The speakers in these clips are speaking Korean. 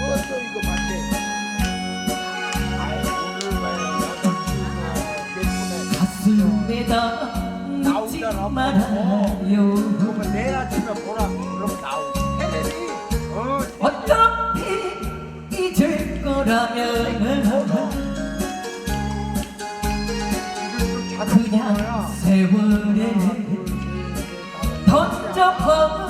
그것도 이거? 아이 오늘 왜 여덟 시몇 가슴에다 묻지 말아요. 그러면 내일 아침에 보라. 그럼 텔레비 어 어차피 잊을 거라면 또 그냥 세월에 던져버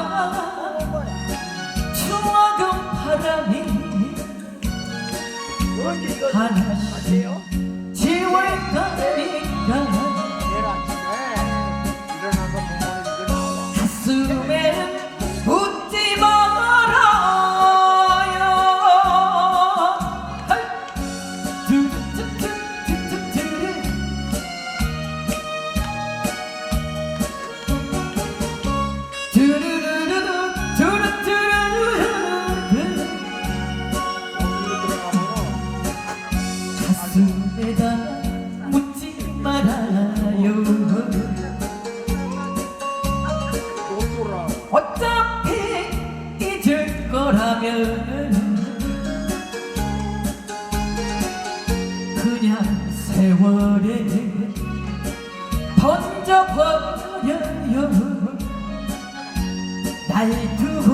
두두두두두두두. 두루루루루, 말아요 어차피 잊을 거라면 그냥 세월에 던져버려요 날 두고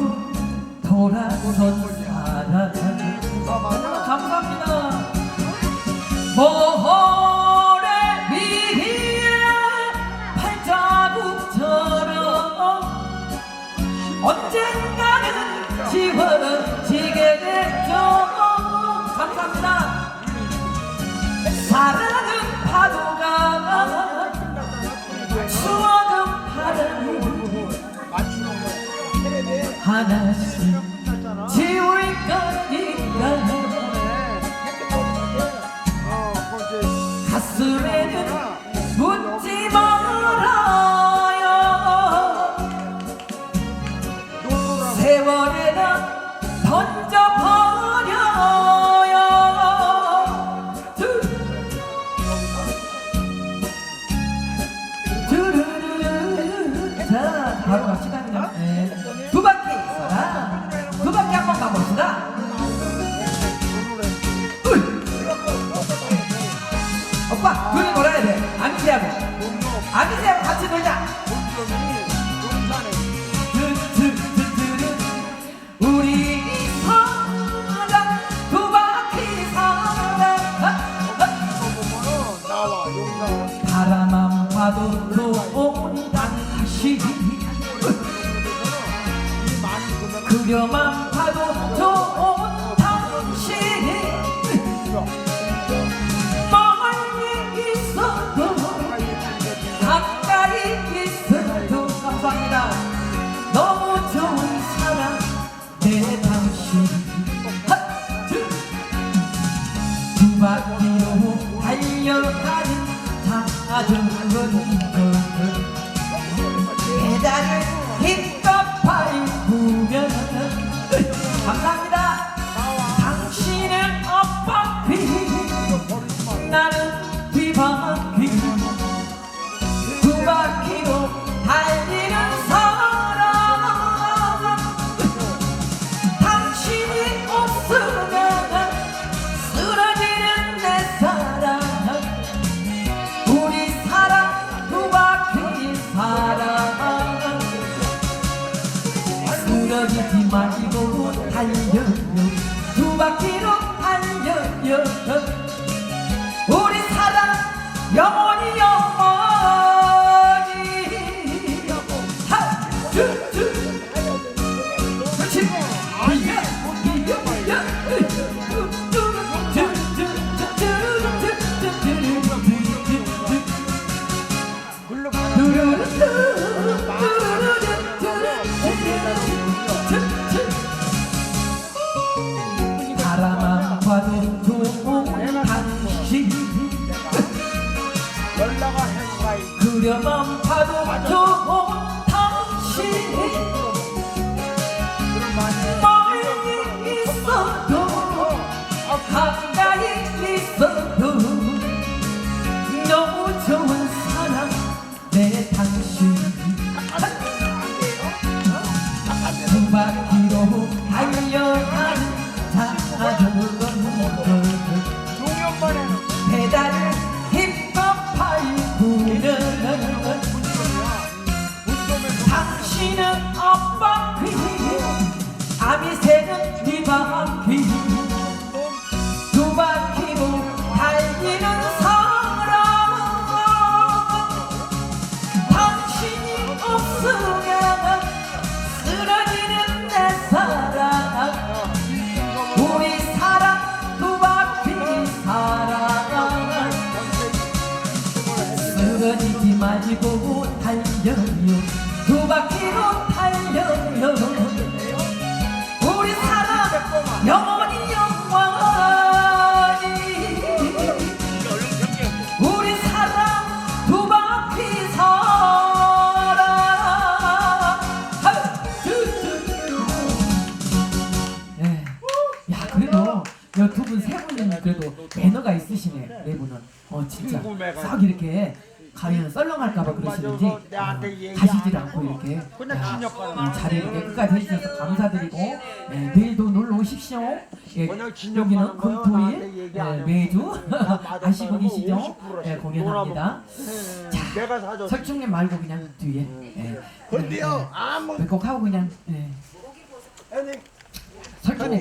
돌아선 사람 감사합니다 하 당신 그려만 봐도 좋은 당신 멀리 있어도 가까이 있어도 감사합니다. 너무 좋은 사람 내 당신 두 바퀴로 달려가는 자전거 나 당신은 앞바퀴 아미새는 뒤바퀴 두 바퀴로 달리는 사람 당신이 없으면 쓰러지는 내 사랑 우리 사랑 두 바퀴 사랑 쓰러지지 마시고 달려요 두 바퀴로 달려요. 우리 사랑 영원히 영원히. 우리 사랑 두 바퀴 사랑 둘셋 예. 야 그래도 두 분 세 분은 그래도 매너가 있으시네 네 분은. 어 진짜. 싹 이렇게 가면 썰렁할까봐 그러시는지 어, 가시질 안 않고. 이렇게 그냥 야, 진역하는 음, 자리 이렇게 끝까지 해주셔서 감사드리고 예, 내일도 놀러 오십시오. 예, 여기는. 금토일. 예. 매주 나 맞았다는 아시고 거 계시죠? 50% 예, 공연합니다. 자, 사줬어. 설중님 말고 그냥 뒤에. 예, 근데요, 아무 꼭 하고 그냥 예. 설중님